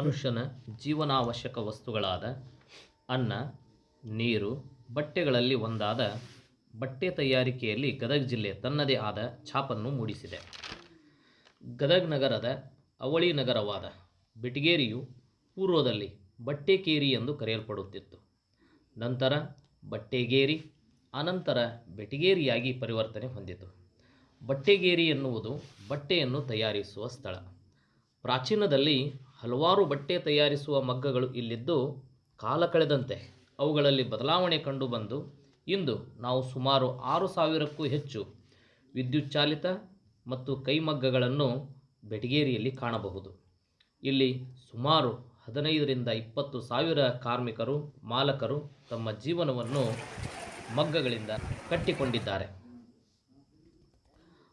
ಮನುಷ್ಯನ ಜೀವನಾವಶ್ಯಕ ವಸ್ತುಗಳಾದ ಅನ್ನ, ನೀರು, ಬಟ್ಟೆಗಳಲ್ಲಿ ಒಂದಾದ ಬಟ್ಟೆ ತಯಾರಿಕೆಯಲ್ಲಿ ಗದಗ ಜಿಲ್ಲೆ ತನ್ನದೇ ಆದ ಛಾಪನ್ನು ಮೂಡಿಸಿದೆ. ಗದಗ ನಗರದ ಅವಳಿ ನಗರವಾದ ಬೆಟಗೇರಿಯು ಪೂರ್ವದಲ್ಲಿ ಬಟ್ಟೆಕೇರಿ ಎಂದು ಕರೆಯಲ್ಪಡುತ್ತಿತ್ತು. ನಂತರ ಬಟ್ಟೆಗೇರಿ, ಅನಂತರ ಬೆಟಗೇರಿಯಾಗಿ ಪರಿವರ್ತನೆ ಹೊಂದಿತು. ಬಟ್ಟೆಗೇರಿ ಎನ್ನುವುದು ಬಟ್ಟೆಯನ್ನು ತಯಾರಿಸುವ ಸ್ಥಳ. ಪ್ರಾಚೀನದಲ್ಲಿ ಹಲವಾರು ಬಟ್ಟೆ ತಯಾರಿಸುವ ಮಗ್ಗಗಳು ಇಲ್ಲಿದ್ದು ಕಾಲ ಕಳೆದಂತೆ ಅವುಗಳಲ್ಲಿ ಬದಲಾವಣೆ ಕಂಡುಬಂದು ಇಂದು ನಾವು ಸುಮಾರು ಆರು ಸಾವಿರಕ್ಕೂ ಹೆಚ್ಚು ವಿದ್ಯುತ್ ಚಾಲಿತ ಮತ್ತು ಕೈಮಗ್ಗಗಳನ್ನು ಬೆಟಗೇರಿಯಲ್ಲಿ ಕಾಣಬಹುದು. ಇಲ್ಲಿ ಸುಮಾರು ಹದಿನೈದರಿಂದ ಇಪ್ಪತ್ತು ಸಾವಿರ ಕಾರ್ಮಿಕರು, ಮಾಲಕರು ತಮ್ಮ ಜೀವನವನ್ನು ಮಗ್ಗಗಳಿಂದ ಕಟ್ಟಿಕೊಂಡಿದ್ದಾರೆ.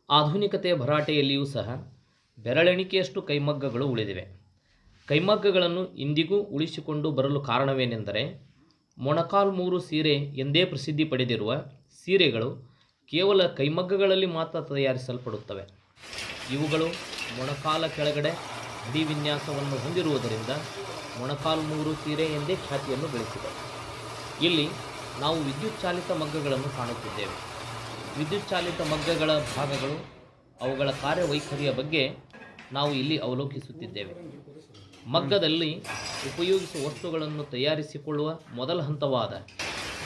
ಆಧುನಿಕತೆಯ ಭರಾಟೆಯಲ್ಲಿಯೂ ಸಹ ಬೆರಳೆಣಿಕೆಯಷ್ಟು ಕೈಮಗ್ಗಗಳು ಉಳಿದಿವೆ. ಕೈಮಗ್ಗಗಳನ್ನು ಇಂದಿಗೂ ಉಳಿಸಿಕೊಂಡು ಬರಲು ಕಾರಣವೇನೆಂದರೆ, ಮೊಣಕಾಲ್ಮೂರು ಸೀರೆ ಎಂದೇ ಪ್ರಸಿದ್ಧಿ ಪಡೆದಿರುವ ಸೀರೆಗಳು ಕೇವಲ ಕೈಮಗ್ಗಗಳಲ್ಲಿ ಮಾತ್ರ ತಯಾರಿಸಲ್ಪಡುತ್ತವೆ. ಇವುಗಳು ಮೊಣಕಾಲ ಕೆಳಗಡೆ ಅಡಿ ವಿನ್ಯಾಸವನ್ನು ಹೊಂದಿರುವುದರಿಂದ ಮೊಣಕಾಲ್ಮೂರು ಸೀರೆ ಎಂದೇ ಖ್ಯಾತಿಯನ್ನು ಗಳಿಸಿದೆ. ಇಲ್ಲಿ ನಾವು ವಿದ್ಯುತ್ ಚಾಲಿತ ಮಗ್ಗಗಳನ್ನು ಕಾಣುತ್ತಿದ್ದೇವೆ. ವಿದ್ಯುತ್ ಚಾಲಿತ ಮಗ್ಗಗಳ ಭಾಗಗಳು ಅವುಗಳ ಕಾರ್ಯವೈಖರಿಯ ಬಗ್ಗೆ ನಾವು ಇಲ್ಲಿ ಅವಲೋಕಿಸುತ್ತಿದ್ದೇವೆ. ಮಗ್ಗದಲ್ಲಿ ಉಪಯೋಗಿಸುವ ವಸ್ತುಗಳನ್ನು ತಯಾರಿಸಿಕೊಳ್ಳುವ ಮೊದಲ ಹಂತವಾದ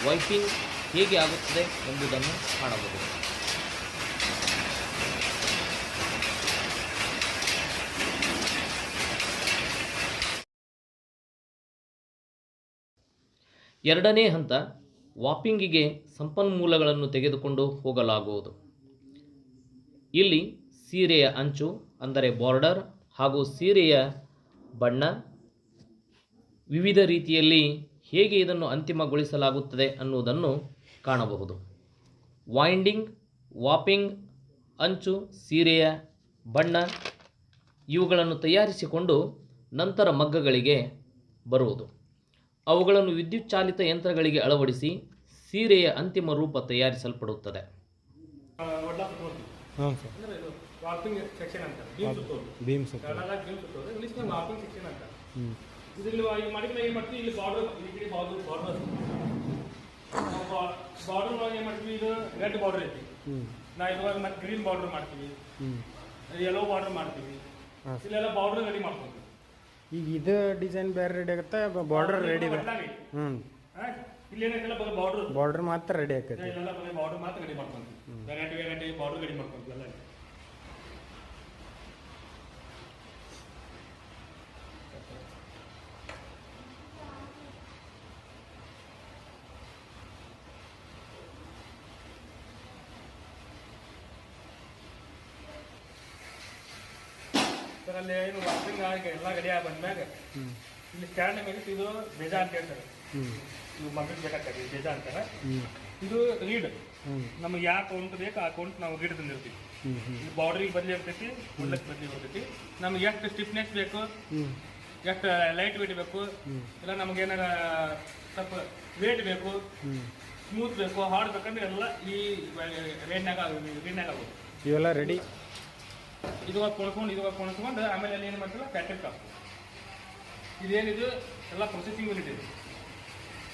ವೈಪಿಂಗ್ ಹೇಗೆ ಆಗುತ್ತದೆ ಎಂಬುದನ್ನು ಕಾಣಬಹುದು. ಎರಡನೇ ಹಂತ, ವಾಪಿಂಗಿಗೆ ಸಂಪನ್ಮೂಲಗಳನ್ನು ತೆಗೆದುಕೊಂಡು ಹೋಗಲಾಗುವುದು. ಇಲ್ಲಿ ಸೀರೆಯ ಅಂಚು, ಅಂದರೆ ಬಾರ್ಡರ್ ಹಾಗೂ ಸೀರೆಯ ಬಣ್ಣ. ವಿವಿಧ ರೀತಿಯಲ್ಲಿ ಹೇಗೆ ಇದನ್ನು ಅಂತಿಮಗೊಳಿಸಲಾಗುತ್ತದೆ ಅನ್ನುವುದನ್ನು ಕಾಣಬಹುದು. ವೈಂಡಿಂಗ್ ವಾಪಿಂಗ್ ಅಂಚು, ಸೀರೆಯ ಬಣ್ಣ ಇವುಗಳನ್ನು ತಯಾರಿಸಿಕೊಂಡು ನಂತರ ಮಗ್ಗಗಳಿಗೆ ಬರುವುದು. ಅವುಗಳನ್ನು ವಿದ್ಯುತ್ ಚಾಲಿತ ಯಂತ್ರಗಳಿಗೆ ಅಳವಡಿಸಿ ಸೀರೆಯ ಅಂತಿಮ ರೂಪ ತಯಾರಿಸಲ್ಪಡುತ್ತದೆ. ವಾರ್ಪಿಂಗ್ ಸೆಕ್ಷನ್ ಅಂತ ಬೀಮ್ ಸುತ್ತೋದು. ಭೀಮ್ ಸರ್ ಕನ್ನಡ ಬೀಮ್ ಸುತ್ತೋದು ಇಂಗ್ಲಿಷ್ ಮಾರ್ಪಿಂಗ್ ಸೆಕ್ಷನ್ ಅಂತ. ಇದರಲ್ಲಿ ಈಗ ಮಾಡಿದ್ರೆ ಏನ್ ಮಾಡ್ತೀವಿ? ಇಲ್ಲಿ ಬಾರ್ಡರ್ ಈ ಕಡೆ ಬಾರ್ಡರ್ ಬಾರ್ಡರ್ ಬಾರ್ಡರ್ ಒಳಗೆ ಏನ್ ಮಾಡ್ತೀವಿ? ಇದು ರೆಡ್ ಬಾರ್ಡರ್ ಐತಿ. ನಾ ಇದ್ರೊಳಗೆ ಮತ್ತೆ ಗ್ರೀನ್ ಬಾರ್ಡರ್ ಮಾಡ್ತೀವಿ. ಯೆಲ್ಲೋ ಬಾರ್ಡರ್ ಮಾಡ್ತೀವಿ. ಇಲ್ಲೆಲ್ಲ ಬಾರ್ಡರ್ ರೆಡಿ ಮಾಡ್ಕೊಂಡು ಈಗ ಇದು ಡಿಸೈನ್ ಬೇರೆ ರೆಡಿ ಆಗುತ್ತೆ ಬಾರ್ಡರ್ ರೆಡಿ ಹ್ಞೂ ಇಲ್ಲಿ ಏನೈತಲ್ಲ ಬರೀ ಬಾರ್ಡರ್ ಬಾರ್ಡರ್ ಮಾತ್ರ ರೆಡಿ ಆಗುತ್ತೆ ಬರೀ ಬಾರ್ಡರ್ ಮಾತ್ರ ರೆಡಿ ಮಾಡ್ಕೊಂತೀವಿ. ವೆರೈಟಿ ವೆರೈಟಿ ಬಾರ್ಡರ್ ರೆಡಿ ಮಾಡ್ಕೊಂತೀವಿ ಎಲ್ಲ ಸರ್ ಅಲ್ಲಿ ಏನು ವಾಷಿಂಗ್ ಆಗಿ ಎಲ್ಲ ರೆಡಿ ಆಗಿ ಬಂದ್ಮ್ಯಾಗ ಇಲ್ಲಿ ಸ್ಟ್ಯಾಂಡ್ ಮೇಲೆ ಇದು ಬೇಜ ಅಂತ ಹೇಳ್ತಾರೆ. ಇದು ಇವು ಮಗಕ್ಕೆ ಬೇಕಾಗ್ತದೆ ಬೇಜ ಅಂತಾರೆ. ಇದು ರೀಡ್ ನಮ್ಗೆ ಯಾವ ಅಕೌಂಟ್ ಬೇಕು ಆ ಅಕೌಂಟ್ ನಾವು ರೀಡ್ ತಂದಿರ್ತೀವಿ. ಬಾರ್ಡ್ರಿಗೆ ಬದಲಿ ಇರ್ತೈತಿ ಉಳ್ಳಕ್ಕೆ ಬದಲಿ ಇರ್ತೈತಿ. ನಮ್ಗೆ ಎಷ್ಟು ಸ್ಟಿಫ್ನೆಸ್ ಬೇಕು ಎಷ್ಟು ಲೈಟ್ ವೇಟ್ ಬೇಕು ಇಲ್ಲ ನಮ್ಗೆ ಏನಾರ ಸ್ವಲ್ಪ ವೇಟ್ ಬೇಕು ಸ್ಮೂತ್ ಬೇಕು ಹಾರ್ಡ್ ಬೇಕಂದ್ರೆ ಎಲ್ಲ ಈ ರೇಟ್ನಾಗ ರೀಡ್ನಾಗ ಆಗೋದು ಇವೆಲ್ಲ ರೆಡಿ ಇದುವಾಗ ಕೊಳ್ಕೊಂಡು ಇದುವಾಗ ಕೊಣ್ಕೊಂಡು ಆಮೇಲೆ ಅಲ್ಲಿ ಏನು ಮಾಡ್ತಿಲ್ಲ ಪ್ಯಾಕೆಟ್ ಕಾಪ್ ಇದೇನಿದು? ಎಲ್ಲ ಪ್ರೊಸೆಸಿಂಗ್ ಯೂನಿಟ್ ಇದೆ.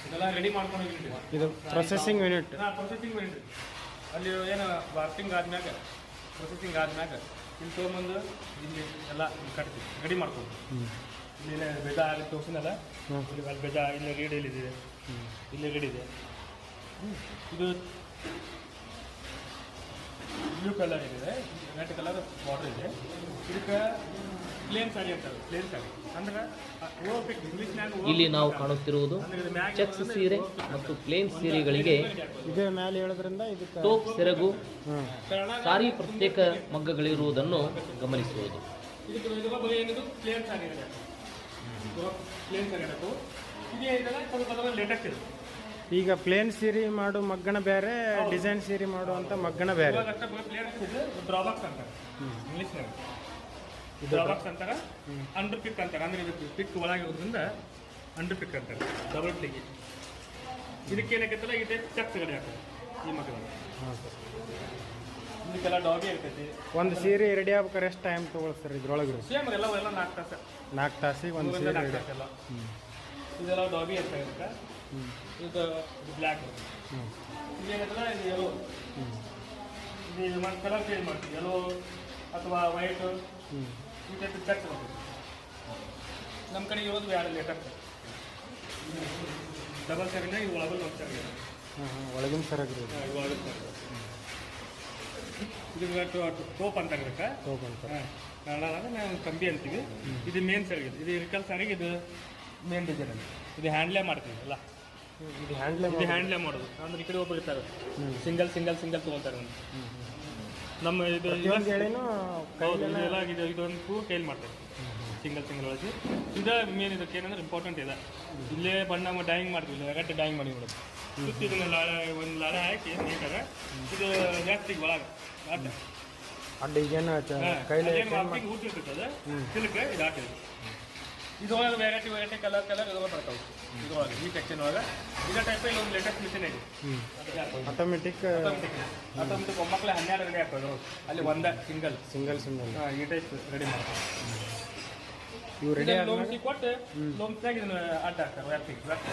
ಇದೆಲ್ಲ ರೆಡಿ ಮಾಡ್ಕೊಂಡು ಯೂನಿಟ್ ಇದೆ ಇದು ಪ್ರೊಸೆಸಿಂಗ್ ಯೂನಿಟ್ ಹಾಂ ಪ್ರೊಸೆಸಿಂಗ್ ಯೂನಿಟ್ ಅಲ್ಲಿ ಏನು ವಾರ್ಪಿಂಗ್ ಆದ್ಮ್ಯಾಗ ಪ್ರೊಸೆಸಿಂಗ್ ಆದ್ಮ್ಯಾಗ ಇಲ್ಲಿ ತೊಗೊಂಬಂದು ಇಲ್ಲಿ ಎಲ್ಲ ಕಟ್ತೀವಿ. ರೆಡಿ ಮಾಡ್ಕೊಂಡು. ಇಲ್ಲಿ ಬೆಜ ಅಲ್ಲಿ ತೋರಿಸಿನಲ್ಲ ಇಲ್ಲಿ ಅಲ್ಲಿ ಬೆಜ ಇಲ್ಲಿ ರೀಡ್ ಇಲ್ಲಿದೆ ಇಲ್ಲಿ ರೀಡ್ ಇದೆ. ಇದು ಬ್ಲೂ ಕಲರ್ ಇದೆ ರೆಡ್ ಕಲರ್ ಬಾರ್ಡರ್ ಇದೆ. ಇದಕ್ಕೆ ಪ್ಲೇನ್ ಸಾರಿ ಅಂತಾರೆ ಪ್ಲೇನ್ ಸಾರಿ ಅಂದ್ರೆ ಇಲ್ಲಿ ನಾವು ಕಾಣುತ್ತಿರುವುದು ಚೆಕ್ಸ್ ಸೀರೆ ಮತ್ತು ಪ್ಲೇನ್ ಸೀರೆಗಳಿಗೆ ಇದೇ ಮೇಲೆ ಹೇಳೋದ್ರಿಂದ ಇದಕ್ಕೆ ಟೋಪ್ ಸೆರಗು ಸಾರಿ ಪ್ರತ್ಯೇಕ ಮಗ್ಗಗಳಿರುವುದನ್ನು ಗಮನಿಸುವುದು. ಪ್ಲೇನ್ ಸಾರಿ ಇದೆ. ಪ್ಲೇನ್ ಇದೇ. ಇದೆಲ್ಲ ಸ್ವಲ್ಪ ಅದರ ಲೇಟೆಸ್ಟ್ ಇದೆ. ಈಗ ಪ್ಲೇನ್ ಸೀರೆ ಮಾಡು ಮಗ್ಗಣ ಬೇರೆ ಡಿಸೈನ್ ಸೀರೆ ಮಾಡುವಂಥ ಮಗ್ಗಣ ಬೇರೆ. ಡ್ರಾಬಾಕ್ಸ್ ಅಂತಾರೆ. ಅಂಡರ್ ಪಿಕ್ ಅಂತಾರೆ ಅಂದ್ರೆ ಇದು ಪಿಕ್ ಒಳಗಿರೋದ್ರಿಂದ ಅಂಡರ್ ಪಿಕ್ ಅಂತಾರೆ ಡಬಲ್ ಟಿಗಿ ಇದಕ್ಕೆ ಏನಾಗತ್ತಲ್ಲ ಈ ಟೈಪ್ ಚೆಕ್ಸ್ ಗಾಡಿ ಹಾಕ್ತಾರೆ ಈ ಸರ್ ಇದಕ್ಕೆಲ್ಲ ಡಾಗಿ ಇರ್ತೈತಿ. ಒಂದು ಸೀರೆ ರೆಡಿ ಆಗ್ಬೇಕಾರೆ ಎಷ್ಟು ಟೈಮ್ ತೊಗೊಳ್ತಾರೆ ಸರ್ ಇದ್ರೊಳಗೆ ಸೇಮ್ ಎಲ್ಲ ಎಲ್ಲ ನಾಲ್ಕು ತಾಸು. ನಾಲ್ಕು ತಾಸಿಗೆ ಒಂದು ಸೀರೆ ಇದೆಲ್ಲ ಡಾಗಿ ಹ್ಞೂ ಇದು ಬ್ಲ್ಯಾಕ್ ಹ್ಞೂ ಇದೇನಿದ್ರೆ ಇದು ಯೆಲ್ಲೋ ಇದು ಒಂದು ಕಲರ್ ಚೇಂಜ್ ಮಾಡ್ತೀವಿ. ಯೆಲ್ಲೋ ಅಥವಾ ವೈಟ್ ಹ್ಞೂ ಈ ಟೈಪ್ ಚೆಕ್ ಮಾಡ್ತೀವಿ. ನಮ್ಮ ಕಡೆ ಇರೋದು ಎರಡು ಲೇಟರ್ ಡಬಲ್ ಸೆವೆನ್ ಇದು ಒಳಗಡೆ ಒಂದು ಹಾಂ ಒಳಗಿನ ಸರಾಗ ರೀ ಇದು ಒಳಗಲ್ಲಿ ಸೆವೆನ್ ಇದು ಟೋಪ್ ಅಂತ ಇರುತ್ತೆ ತೊಗೊಂತ ಕನ್ನಡದಾಗ ನಾವು ಕಂಬಿ ಅಂತೀವಿ. ಇದು ಮೇನ್ ಸರಿಗೆ ಇದು ಇರಿಕಲ್ ಸರಿಗೆ ಇದು ಮೇನ್ ಡಿಸೈನ್ ಅಂತ ಇದು ಹ್ಯಾಂಡ್ಲೇ ಮಾಡ್ತೀವಿ ಅಲ್ಲ? ಇದು ಹ್ಯಾಂಡ್ಲೆ ಇದು ಹ್ಯಾಂಡ್ಲೇ ಮಾಡೋದು ಅಂದ್ರೆ ಈ ಕಡೆ ಒಬ್ಬರು ಇರ್ತಾರೆ. ಸಿಂಗಲ್ ಸಿಂಗಲ್ ಸಿಂಗಲ್ ತೊಗೊತಾರೆ ಒಂದು ನಮ್ಮ ಇದು ಇದೆಲ್ಲ ಇದು ಇದೊಂದು ಕೈಲಿ ಮಾಡ್ತಾರೆ. ಸಿಂಗಲ್ ಸಿಂಗಲ್ ಒಳಗೆ. ಇದು ಮೇನ್ ಇದಕ್ಕೆ ಏನಂದ್ರೆ ಇಂಪಾರ್ಟೆಂಟ್ ಇದೆ. ಇಲ್ಲೇ ಬಣ್ಣ ಡೈಯಿಂಗ್ ಮಾಡ್ತೀವಿ. ವೆರೈಟಿ ಡೈಯಿಂಗ್ ಮಾಡಿ ಬಿಡೋದು ಸುತ್ತ ಇದನ್ನ ಲಾಳ ಒಂದು ಲಾಳ ಹಾಕಿ ನೀಟಾಗ ಇದು ಜಾಸ್ತಿ ಒಳಗೆ. ಅಡ್ಡ ಈಗೇನು ಕೈಲಿ ಊಟಿರ್ತದೆ ಸಿಲ್ಕ್ ಇದು ಹಾಕಿದೆ ಇದ್ರೊಳಗೆ ವೆರೈಟಿ ವೆರೈಟಿ ಕಲರ್ ಕಲರ್ ಇದ್ರೊಳಗೆ ಬರ್ತಾವೆ. ಇದ್ರೊಳಗೆ ಈ ಸೆಕ್ಷನ್ ಒಳಗೆ. ಇದೇ ಟೈಪ್ ಇಲ್ಲಿ ಒಂದು ಲೇಟೆಸ್ಟ್ ಮಿಷನ್ ಐತಿ. ಆಟೋಮೆಟಿಕ್ ಆಟೋಮೆಟಿಕ್ ಒಮ್ಮಕ್ಕಳು ಹನ್ನೆರಡು ರೆಡಿ ಹಾಕೋದು ಅಲ್ಲಿ ಒಂದೇ ಸಿಂಗಲ್ ಸಿಂಗಲ್ ಸಿಂಗಲ್ ಈ ಟೈಪ್ ರೆಡಿ ಮಾಡ್ತಾರೆ. ಲೋಮ್ಸಿ ಕೊಟ್ಟು ಲೋಮ್ಸ್ನಾಗ ಇದನ್ನ ಅಡ್ಡ ಹಾಕ್ತಾರೆ ವ್ಯಾಪ್ತಿಗೆ ವ್ಯಾಪ್ತಿ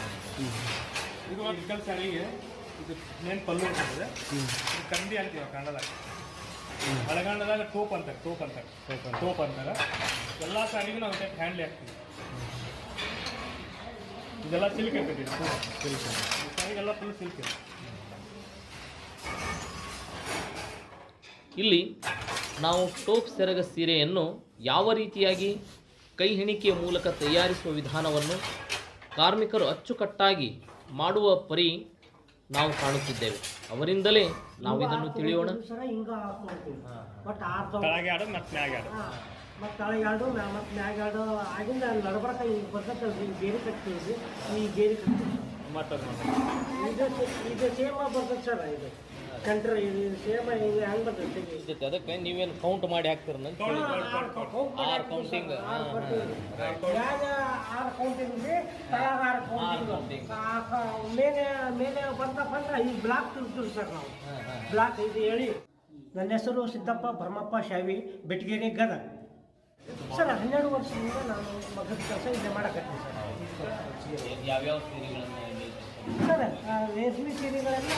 ಇದು ಸಿಂಗಲ್ ಸ್ಯಾರಿಗೆ ಇದು ಮೇನ್ ಪಲ್ಲು ಇರ್ತದೆ. ಇದು ಕಂದಿ ಅಂತೀವಿ ಕನ್ನಡದಾಗ ಹಳಗಂಡದಾಗ ಟೋಪ್ ಅಂತಾರೆ ಟೋಪ್ ಅಂತಾರೆ. ಟೋಪ್ ಅಂತಾರೆ. ಎಲ್ಲ ಸಾರಿಗೂ ನಾವು ಟೈಪ್ ಹ್ಯಾಂಡ್ಲಿ ಹಾಕ್ತೀವಿ. ಇದೆಲ್ಲ ಸಿಲ್ಕ್ ಇರ್ತೈತಿ ಪೂರ. ಈ ಫುಲ್ ಸಿಲ್ಕ್ ಇಲ್ಲಿ ನಾವು ಟೋಪ್ ಸೆರಗ ಸೀರೆಯನ್ನು ಯಾವ ರೀತಿಯಾಗಿ ಕೈ ಹೆಣಿಕೆಯ ಮೂಲಕ ತಯಾರಿಸುವ ವಿಧಾನವನ್ನು ಕಾರ್ಮಿಕರು ಅಚ್ಚುಕಟ್ಟಾಗಿ ಮಾಡುವ ಪರಿ ನಾವು ಕಾಣುತ್ತಿದ್ದೇವೆ. ಅವರಿಂದಲೇ ನಾವು ಇದನ್ನು ತಿಳಿಯೋಣ. ಮತ್ತೆ ಮ್ಯಾಗೆ ಆಡೋದು ಮತ್ತು ತಳಗ ಎರಡು ಮತ್ತು ಮ್ಯಾಗ ಆಗಿಂದ ನಡಬರ್ಕ ಈಗ ಬರ್ತೈತಲ್ರಿ ಗೇರಿ ಬೇರೆ ಕಟ್ತೀವಿ. ಈ ಬೇರೆ ಕಟ್ತೀವಿ. ಇದು ಇದು ಸೇಮ್ ಬರ್ತೈತೆ ಸರ್ ಇದು. ಇದು ಸೇಮ್ ಇದು ಹೆಂಗೆ ಬರ್ತೈತೆ ಅದಕ್ಕೆ ನೀವೇನು ಕೌಂಟ್ ಮಾಡಿ ಹಾಕ್ತೀರ ಆರ್ ಕೌಂಟಿಂಗ್ ಮ್ಯಾಗ ಆರು ಕೌಂಟಿಂಗ್ ತಳಗ ಆರು ಕೌಂಟಿಂಗ್ ಮೇಲೆ ಮೇಲೆ ಅಂದ್ರೆ ಈ ಬ್ಲಾಕ್ ತಿರ್ತೀವಿ ಸರ್ ನಾವು. ಬ್ಲಾಕ್ ಇದು ಹೇಳಿ. ನನ್ನ ಹೆಸರು ಸಿದ್ದಪ್ಪ ಭರಮಪ್ಪ ಶಾವಿ ಬೆಟಗೇರಿ ಗದ. ಸರ್ ಹನ್ನೆರಡು ವರ್ಷದಿಂದ ನಾನು ಮಗದ ಕೆಲಸ ಇದೆ ಮಾಡಕತ್ತೀನಿ ಸರ್. ಯಾವ್ಯಾವ ಸೀರೆಗಳನ್ನು ಸರ್ ರೇಷ್ಮೆ ಸೀರೆಗಳೆಲ್ಲ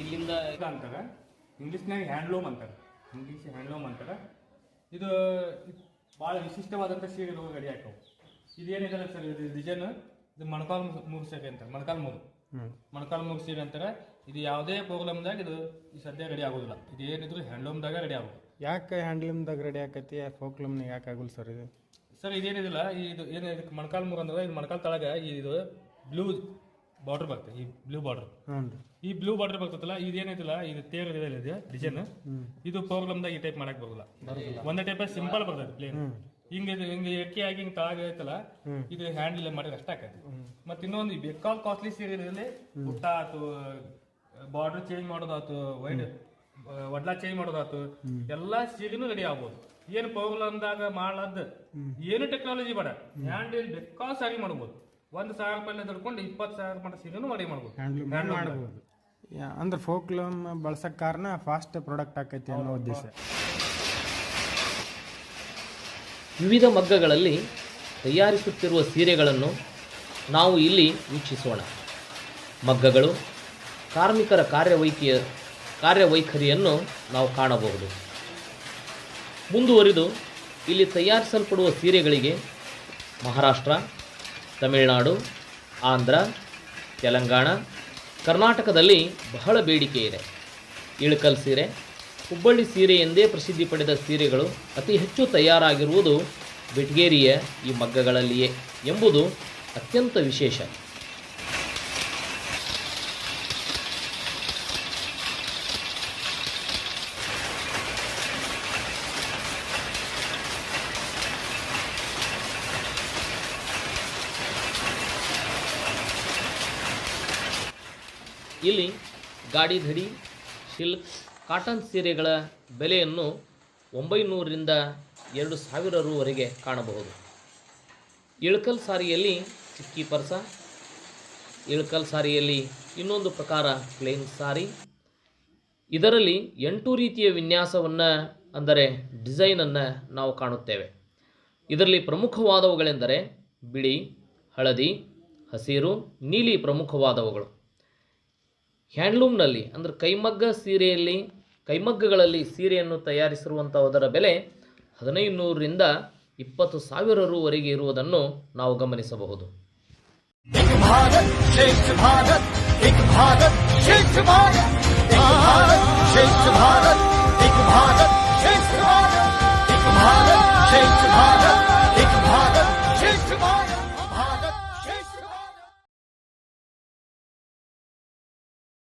ಇಲ್ಲಿಂದ ಇದು ಅಂತಾರೆ. ಇಂಗ್ಲೀಷ್ನಾಗ ಹ್ಯಾಂಡ್ಲೂಮ್ ಅಂತಾರೆ. ಇಂಗ್ಲೀಷ್ ಹ್ಯಾಂಡ್ಲೂಮ್ ಅಂತಾರೆ. ಇದು ಭಾಳ ವಿಶಿಷ್ಟವಾದಂಥ ಸೀರೆಗಳು ರೆಡಿ ಹಾಕವು ಇದೇನಿದೆ ಸರ್ ಇದು ಡಿಸೈನ್ ಇದು ಮೊಣಕಾಲು ಮೂರು ಸೀರೆ ಅಂತಾರೆ. ಮೊಣಕಾಲು ಮೂರು ಹ್ಞೂ ಮೊಣಕಾಲು ಮೂರು ಸೀರೆ ಅಂತಾರೆ ಇದು ಯಾವುದೇ ಪ್ರೋಗ್ರಾಮ್ದಾಗ ಇದು ಸದ್ಯ ರೆಡಿ ಆಗೋದಿಲ್ಲ. ಇದು ಏನಿದ್ರು ಹ್ಯಾಂಡ್ಲೂಮ್ದಾಗ ರೆಡಿ ಆಗೋದು ಯಾಕೆ ಹ್ಯಾಂಡ್ಲೂಮ್ದಾಗ ರೆಡಿ ಆಕೈತಿ? ಫೋಕ್ಲೂಮ್ನಾಗ ಯಾಕೆ ಆಗೋಲ್ಲ ಸರ್ ಇದು? ಸರ್ ಇದೇನಿದಿಲ್ಲ ಇದು ಏನು ಇದಕ್ಕೆ ಮೊಣಕಾಲು ಮೂರು ಅಂದ್ರೆ ಇದು ಮೊಣಕಾಲು ತಳಗ ಇದು ಬ್ಲೂ ಬಾರ್ಡರ್ ಬರ್ತದೆ ಈ ಬ್ಲೂ ಬಾರ್ಡರ್. ಈ ಬ್ಲೂ ಬಾರ್ಡರ್ ಬರ್ತದಲ್ಲ ಇದೇನೈತಿಲ್ಲ ಇದು ತೇರ್ ಇದೆ ಇದೆ ಡಿಸೈನ್ ಇದು ಪ್ರೋಗ್ರಾಮ್ದಾಗ ಈ ಟೈಪ್ ಮಾಡಕ್ ಬರಲ್ಲ ಒಂದೇ ಟೈಪ್ ಸಿಂಪಲ್ ಬರ್ತದೆ ಪ್ಲೇನ್ ಹಿಂಗ್ ಇದು ಹಿಂಗೆ ಎಕ್ಕಿ ಆಗಿ ಹಿಂಗ್ ತಾಗ ಐತಲ್ಲ ಇದು ಹ್ಯಾಂಡಲ್ ಮಾಡಿದ್ರೆ ಅಷ್ಟ ಆಕತಿ. ಮತ್ತೆ ಇನ್ನೊಂದು ಈ ಬೇಕಾಲ್ ಕಾಸ್ಟ್ಲಿ ಸೀರೆ ಊಟ ಪುಟ್ಟ ಆತು ಬಾರ್ಡರ್ ಚೇಂಜ್ ಮಾಡೋದಾತು ವೈಡ್ ಒಡ್ಲಾ ಚೇಂಜ್ ಮಾಡೋದಾತು ಎಲ್ಲಾ ಸೀರೆನೂ ರೆಡಿ ಆಗ್ಬೋದು. ಏನು ಪ್ರೋಗ್ರಾಮ್ದಾಗ ಮಾಡದ್ ಏನು ಟೆಕ್ನಾಲಜಿ ಬೇಡ. ಹ್ಯಾಂಡಲ್ ಬೇಕಾ ಸಾರಿ ಮಾಡ್ಬೋದು. ಒಂದ್ ಸಾವಿರ ರೂಪಾಯಿ ದುಡ್ಕೊಂಡು ಇಪ್ಪತ್ತು ಸಾವಿರ ಮಟ್ಟ ಸೀರೆನೂ ಮಾಡಿ ಮಾಡ್ಬೋದು. ಹ್ಯಾಂಡ್ಲೂಮ್ ಮಾಡ್ಬೋದು. ಅಂದ್ರೆ ಫೋಕ್ಲೂಮ್ ಬಳಸೋಕೆ ಕಾರಣ ಫಾಸ್ಟ್ ಪ್ರಾಡಕ್ಟ್ ಆಕೈತಿ ಅನ್ನೋ ಉದ್ದೇಶ. ವಿವಿಧ ಮಗ್ಗಗಳಲ್ಲಿ ತಯಾರಿಸುತ್ತಿರುವ ಸೀರೆಗಳನ್ನು ನಾವು ಇಲ್ಲಿ ವೀಕ್ಷಿಸೋಣ. ಮಗ್ಗಗಳು ಕಾರ್ಮಿಕರ ಕಾರ್ಯವೈಖರಿಯ ಕಾರ್ಯವೈಖರಿಯನ್ನು ನಾವು ಕಾಣಬಹುದು. ಮುಂದುವರಿದು ಇಲ್ಲಿ ತಯಾರಿಸಲ್ಪಡುವ ಸೀರೆಗಳಿಗೆ ಮಹಾರಾಷ್ಟ್ರ ತಮಿಳುನಾಡು, ಆಂಧ್ರ, ತೆಲಂಗಾಣ, ಕರ್ನಾಟಕದಲ್ಲಿ ಬಹಳ ಬೇಡಿಕೆ ಇದೆ. ಇಳಕಲ್ ಸೀರೆ, ಹುಬ್ಬಳ್ಳಿ ಸೀರೆ ಎಂದೇ ಪ್ರಸಿದ್ಧಿ ಪಡೆದ ಸೀರೆಗಳು ಅತಿ ಹೆಚ್ಚು ತಯಾರಾಗಿರುವುದು ಬೆಟ್ಗೇರಿಯ ಈ ಮಗ್ಗಗಳಲ್ಲಿಯೇ ಎಂಬುದು ಅತ್ಯಂತ ವಿಶೇಷ. ಇಲ್ಲಿ ಗಾಡಿ ಧಡಿ ಸಿಲ್ಕ್, ಕಾಟನ್ ಸೀರೆಗಳ ಬೆಲೆಯನ್ನು ಒಂಬೈನೂರರಿಂದ ಎರಡು ಸಾವಿರ ರುವರೆಗೆ ಕಾಣಬಹುದು. ಇಳಕಲ್ ಸಾರಿಯಲ್ಲಿ ಚಿಕ್ಕಿ ಪರ್ಸ, ಇಳಕಲ್ ಸಾರಿಯಲ್ಲಿ ಇನ್ನೊಂದು ಪ್ರಕಾರ ಪ್ಲೇನ್ ಸಾರಿ. ಇದರಲ್ಲಿ ಎಂಟು ರೀತಿಯ ವಿನ್ಯಾಸವನ್ನು, ಅಂದರೆ ಡಿಸೈನನ್ನು ನಾವು ಕಾಣುತ್ತೇವೆ. ಇದರಲ್ಲಿ ಪ್ರಮುಖವಾದವುಗಳೆಂದರೆ ಬಿಳಿ, ಹಳದಿ, ಹಸಿರು, ನೀಲಿ ಪ್ರಮುಖವಾದವುಗಳು. ಹ್ಯಾಂಡ್ಲೂಮ್ನಲ್ಲಿ, ಅಂದರೆ ಕೈಮಗ್ಗ ಸೀರೆಯಲ್ಲಿ, ಕೈಮಗ್ಗಗಳಲ್ಲಿ ಸೀರೆಯನ್ನು ತಯಾರಿಸಿರುವಂಥವುದರ ಬೆಲೆ ಹದಿನೈದು ನೂರರಿಂದ ಇಪ್ಪತ್ತು ಸಾವಿರ ರೂವರೆಗೆ ಇರುವುದನ್ನು ನಾವು ಗಮನಿಸಬಹುದು. एक